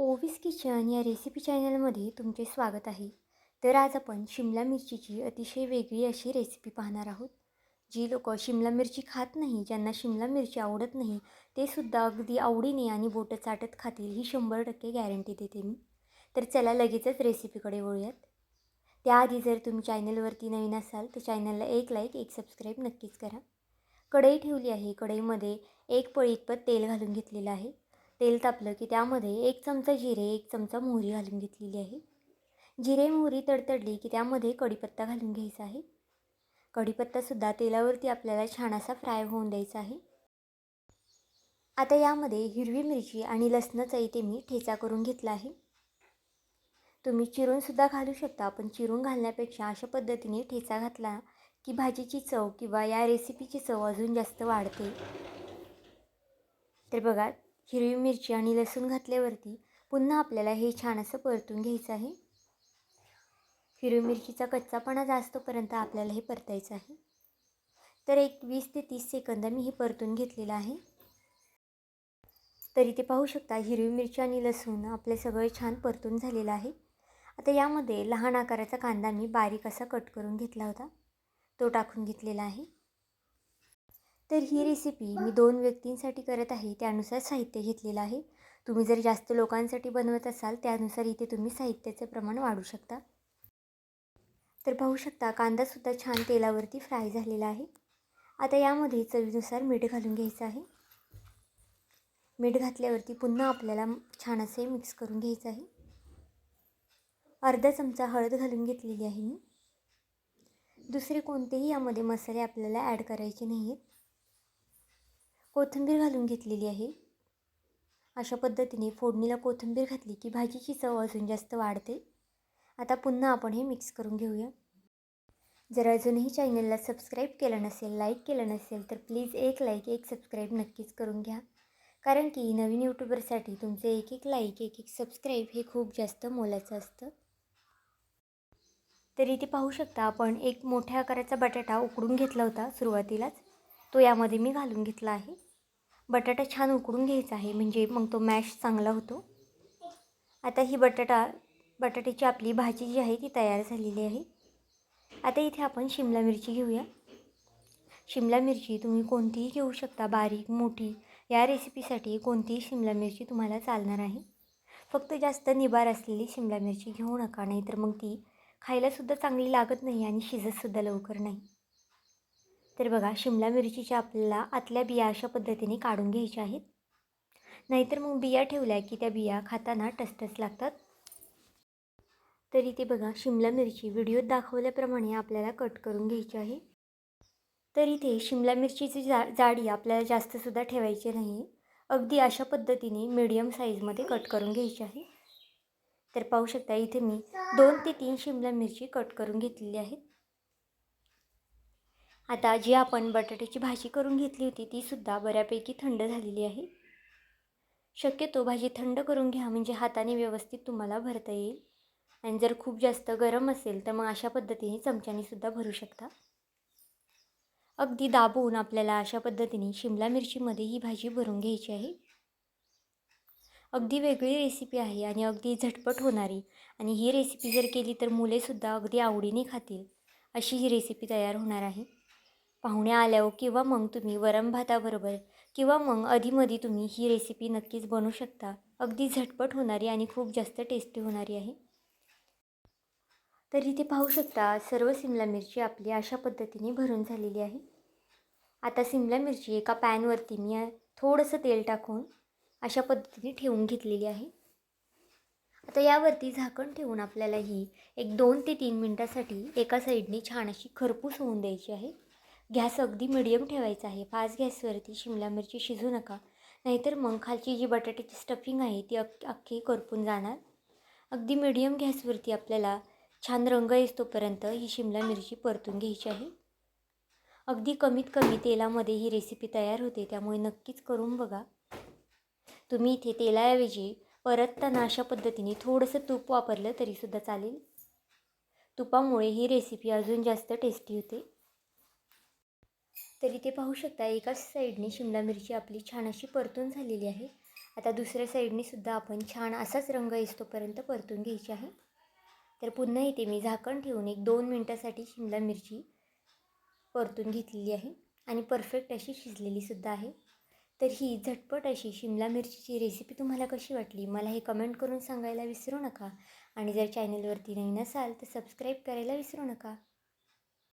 Ovis kitchen या recipe चॅनलमध्ये तुमचे स्वागत आहे. तर आज आपण शिमला मिरचीची अतिशय वेगळी अशी रेसिपी पाहणार आहोत. जी लोक शिमला मिरची खात नाही ज्यांना शिमला मिरची आवडत नाही ते सुद्धा अगदी आवडीने आणि बोटं चाटत खातील ही शंभर टक्के गॅरंटी देते मी. तर चला लगेचच रेसिपीकडे वळूयात. त्याआधी जर तुम्ही चॅनलवरती नवीन असाल तर चॅनलला एक लाईक एक सबस्क्राईब नक्कीच करा. कढई ठेवली आहे. कढईमध्ये एक पळी इतपत तेल घालून घेतलेलं आहे. तेल तापलं की त्यामध्ये एक चमचा जिरे एक चमचा मोहरी घालून घेतलेली आहे. जिरे मोहरी तडतडली की त्यामध्ये कढीपत्ता घालून घ्यायचा आहे. कढीपत्तासुद्धा तेलावरती आपल्याला छान असा फ्राय होऊन द्यायचा आहे. आता यामध्ये हिरवी मिरची आणि लसणाचा इथे मी ठेचा करून घेतला आहे. तुम्ही चिरूनसुद्धा घालू शकता पण चिरून घालण्यापेक्षा अशा पद्धतीने ठेचा घातला की भाजीची चव किंवा या रेसिपीची चव अजून जास्त वाढते. तर बघा हिरवी मिरची आणि लसूण घातल्यावरती पुन्हा आपल्याला हे छान असं परतून घ्यायचं आहे. हिरवी मिरचीचा कच्चापणा जास्तपर्यंत आपल्याला हे परतायचं आहे. तर एक वीस ते तीस सेकंद मी हे परतून घेतलेलं आहे. तरी ते पाहू शकता हिरवी मिरची आणि लसूण आपले सगळे छान परतून झालेलं आहे. आता यामध्ये लहान आकाराचा कांदा मी बारीक असा कट करून घेतला होता. तो टाकून घेतलेला आहे. तर ही रेसिपी मी दोन व्यक्तींसाठी करत आहे त्यानुसार साहित्य घेतलेलं आहे. तुम्ही जर जास्त लोकांसाठी बनवत असाल त्यानुसार इथे तुम्ही साहित्याचे प्रमाण वाढू शकता. तर पाहू शकता कांदासुद्धा छान तेलावरती फ्राय झालेला आहे. आता यामध्ये चवीनुसार मीठ घालून घ्यायचं आहे. मीठ घातल्यावरती पुन्हा आपल्याला छान असे मिक्स करून घ्यायचं आहे. अर्धा चमचा हळद घालून घेतलेली आहे मी. दुसरे कोणतेही यामध्ये मसाले आपल्याला ॲड करायचे नाही आहेत कोथिंबीर घालून घेतलेली आहे. अशा पद्धतीने फोडणीला कोथिंबीर घातली की भाजीची चव अजून जास्त वाढते. आता पुन्हा आपण हे मिक्स करून घेऊया. जर अजूनही चॅनलला सबस्क्राईब केलं नसेल लाईक केलं नसेल तर प्लीज एक लाईक एक सबस्क्राईब नक्कीच करून घ्या. कारण की नवीन यूट्यूबरसाठी तुमचे एक एक लाईक एक एक सबस्क्राईब हे खूप जास्त मोलाचं असतं. तर इथे पाहू शकता आपण एक मोठ्या आकाराचा बटाटा उकडून घेतला होता सुरुवातीलाच. तो यामध्ये मी घालून घेतला आहे. बटाटा छान उकडून घ्यायचा आहे. म्हणजे मग तो मॅश चांगला होतो. आता ही बटाटा बटाट्याची आपली भाजी जी आहे ती तयार झालेली आहे. आता इथे आपण शिमला मिरची घेऊया. शिमला मिरची तुम्ही कोणतीही घेऊ शकता बारीक मोठी. या रेसिपीसाठी कोणतीही शिमला मिरची तुम्हाला चालणार आहे. फक्त जास्त निबार असलेली शिमला मिरची घेऊ नका नाहीतर मग ती खायलासुद्धा चांगली लागत नाही आणि शिजतसुद्धा लवकर नाही. तर बघा शिमला मिरचीच्या आपल्याला आतल्या बिया अशा पद्धतीने काढून घ्यायच्या आहेत. नाहीतर मग बिया ठेवल्या की त्या बिया खाताना टसटस लागतात. तर इथे बघा शिमला मिरची व्हिडिओत दाखवल्याप्रमाणे आपल्याला कट करून घ्यायची आहे. तर इथे शिमला मिरचीची जा जाडी आपल्याला जास्तसुद्धा ठेवायची नाही. अगदी अशा पद्धतीने मीडियम साईजमध्ये कट करून घ्यायची आहे. तर पाहू शकता इथे मी दोन ते तीन शिमला मिरची कट करून घेतलेली आहेत. आता जी आपण बटाट्याची भाजी करून घेतली होती तीसुद्धा बऱ्यापैकी थंड झालेली आहे. शक्यतो भाजी थंड करून घ्या म्हणजे हाताने व्यवस्थित तुम्हाला भरता येईल. आणि जर खूप जास्त गरम असेल तर मग अशा पद्धतीने चमच्यानेसुद्धा भरू शकता. अगदी दाबून आपल्याला अशा पद्धतीने शिमला मिरचीमध्ये ही भाजी भरून घ्यायची आहे. अगदी वेगळी रेसिपी आहे आणि अगदी झटपट होणारी. आणि ही रेसिपी जर केली तर मुलेसुद्धा अगदी आवडीने खातील. अशी ही रेसिपी तयार होणार आहे. पाहुणे आल्यावर किंवा मग तुम्ही वरण भाताबरोबर किंवा मग अधीमधी तुम्ही ही रेसिपी नक्कीच बनवू शकता. अगदी झटपट होणारी आणि खूप जास्त टेस्टी होणारी आहे. तर इथे पाहू शकता सर्व सिमला मिरची आपली अशा पद्धतीने भरून झालेली आहे. आता सिमला मिरची एका पॅनवरती मी थोडंसं तेल टाकून अशा पद्धतीने ठेवून घेतलेली आहे. आता यावरती झाकण ठेवून आपल्याला ही एक दोन ते तीन मिनटासाठी एका साईडने छान अशी खरपूस होऊन द्यायची आहे. गॅस अगदी मिडियम ठेवायचा आहे. फास्ट गॅसवरती शिमला मिरची शिजू नका. नाहीतर मग खालची जी बटाट्याची स्टफिंग आहे ती अख् अख्खी करपून जाणार. अगदी मिडियम गॅसवरती आपल्याला छान रंग येतोपर्यंत ही शिमला मिरची परतून घ्यायची आहे. अगदी कमीत कमी तेलामध्ये ही रेसिपी तयार होते त्यामुळे नक्कीच करून बघा. तुम्ही इथे तेलाऐवजी परतताना अशा पद्धतीने थोडंसं तूप वापरलं तरीसुद्धा चालेल. तुपामुळे ही रेसिपी अजून जास्त टेस्टी होते. तर इथे पाहू शकता एकाच साईडने शिमला मिरची आपली छान अशी परतून झालेली आहे. आता दुसऱ्या साईडने सुद्धा आपण छान असाच रंग येतोपर्यंत परतून घ्यायची आहे. तर पुन्हा इथे मी झाकण ठेवून एक दोन मिनटासाठी शिमला मिरची परतून घेतलेली आहे आणि परफेक्ट अशी शिजलेलीसुद्धा आहे. तर ही झटपट अशी शिमला मिरचीची रेसिपी तुम्हाला कशी वाटली? मला हे कमेंट करून सांगायला विसरू नका. आणि जर चॅनलवरती नवीन असाल तर सबस्क्राईब करायला विसरू नका.